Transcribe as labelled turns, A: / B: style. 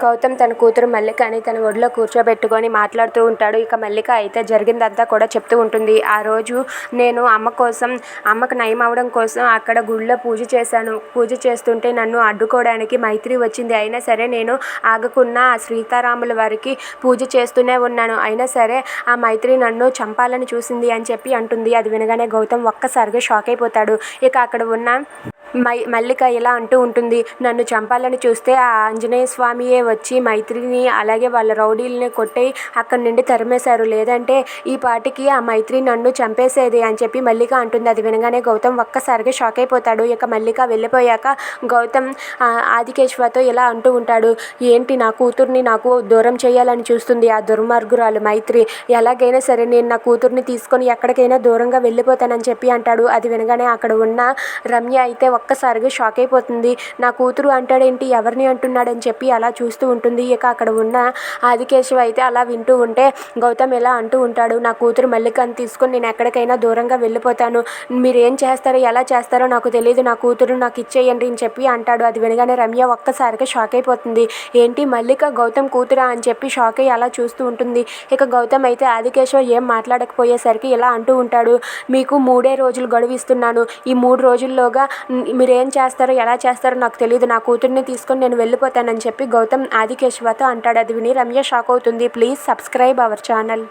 A: గౌతమ్ తన కూతురు మల్లికని తన ఒడిలో కూర్చోబెట్టుకొని మాట్లాడుతూ ఉంటాడు. ఇక మల్లిక అయితే జరిగిందంతా కూడా చెప్తూ ఉంటుంది. ఆ రోజు నేను అమ్మ కోసం అమ్మకు నయం అవడం కోసం అక్కడ గుళ్ళో పూజ చేశాను. పూజ చేస్తుంటే నన్ను అడ్డుకోవడానికి మైత్రి వచ్చింది. అయినా సరే నేను ఆగకున్న ఆ సీతారాముల వారికి పూజ చేస్తూనే ఉన్నాను. అయినా సరే ఆ మైత్రి నన్ను చంపాలని చూసింది అని చెప్పి అంటుంది. అది వినగానే గౌతమ్ ఒక్కసారిగా షాక్ అయిపోతాడు. ఇక అక్కడ ఉన్న మై మల్లిక ఇలా అంటూ ఉంటుంది. నన్ను చంపాలని చూస్తే ఆ ఆంజనేయ స్వామియే వచ్చి మైత్రిని అలాగే వాళ్ళ రౌడీల్ని కొట్టి అక్కడి నుండి తరిమేశారు. లేదంటే ఈ పాటికి ఆ మైత్రి నన్ను చంపేసేది అని చెప్పి మల్లిక అంటుంది. అది వినగానే గౌతమ్ ఒక్కసారిగా షాక్ అయిపోతాడు. ఇక మల్లిక వెళ్ళిపోయాక గౌతమ్ ఆదికేశ్వతో ఇలా అంటూ ఉంటాడు. ఏంటి నా కూతుర్ని నాకు దూరం చేయాలని చూస్తుంది ఆ దుర్మార్గురాలు మైత్రి? ఎలాగైనా సరే నేను నా కూతుర్ని తీసుకొని ఎక్కడికైనా దూరంగా వెళ్ళిపోతానని చెప్పి అంటాడు. అది వినగానే అక్కడ ఉన్న రమ్య అయితే ఒక్కసారిగా షాక్ అయిపోతుంది. నా కూతురు అంటాడేంటి? ఎవరిని అంటున్నాడని చెప్పి అలా చూస్తూ ఉంటుంది. ఇక అక్కడ ఉన్న ఆదికేశవ అయితే అలా వింటూ ఉంటే గౌతమ్ ఇలా అంటూ ఉంటాడు? నా కూతురు మల్లికని తీసుకొని నేను ఎక్కడికైనా దూరంగా వెళ్ళిపోతాను. మీరు ఏం చేస్తారో? ఎలా చేస్తారో నాకు తెలియదు నా కూతురు నాకు ఇచ్చేయండి అని చెప్పి అంటాడు. అది వినగానే రమ్య ఒక్కసారిగా షాక్ అయిపోతుంది. ఏంటి? మల్లిక గౌతమ్ కూతురా? అని చెప్పి షాక్ అయ్యి అలా చూస్తూ ఉంటుంది. ఇక గౌతమ్ అయితే ఆదికేశవ ఏం మాట్లాడకపోయేసరికి ఇలా అంటూ ఉంటాడు. మీకు మూడే రోజులు గడువిస్తున్నాను ఈ మూడు రోజుల్లోగా మీరు ఏం చేస్తారో ఎలా చేస్తారో నాకు తెలియదు నా కూతుర్ని తీసుకొని నేను వెళ్ళిపోతానని చెప్పి గౌతమ్ ఆదికేశ్వతో అంటాడు. అది విని రమ్య షాక్ అవుతుంది. Please subscribe our channel.